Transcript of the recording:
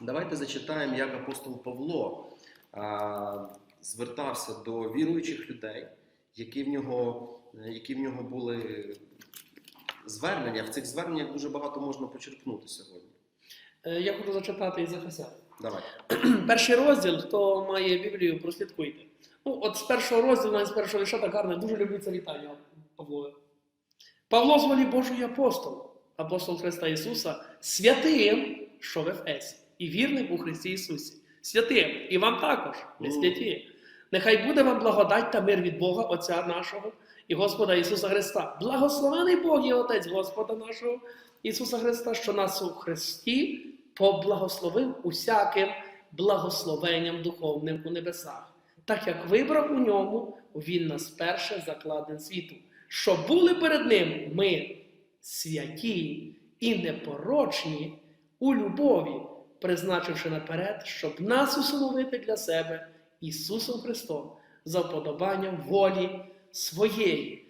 Давайте зачитаємо, як апостол Павло а, звертався до віруючих людей, які в нього, які в нього були звернення. В цих зверненнях дуже багато можна почерпнути сьогодні. Е, Я хочу зачитати із Ефесян. Давай. Перший розділ, хто має Біблію, прослідкуйте. Ну, от з першого розділу, навіть з першого вірша так гарно, дуже люблю це вітання Павлове. Павло з волі Божої апостол, апостол Христа Ісуса, святим, що в Ефесі, і вірним у Христі Ісусі. Святим, і вам також, Мгм. святі. Нехай буде вам благодать та мир від Бога, Отця нашого і Господа Ісуса Христа. Благословений Бог і Отець Господа нашого Ісуса Христа, що нас у Христі поблагословив усяким благословенням духовним у небесах, так як вибрав у ньому, він нас перше закладен світу, щоб були перед ним ми святі і непорочні у любові, призначивши наперед, щоб нас усиновити для себе Ісусом Христом за вподобанням волі своєї,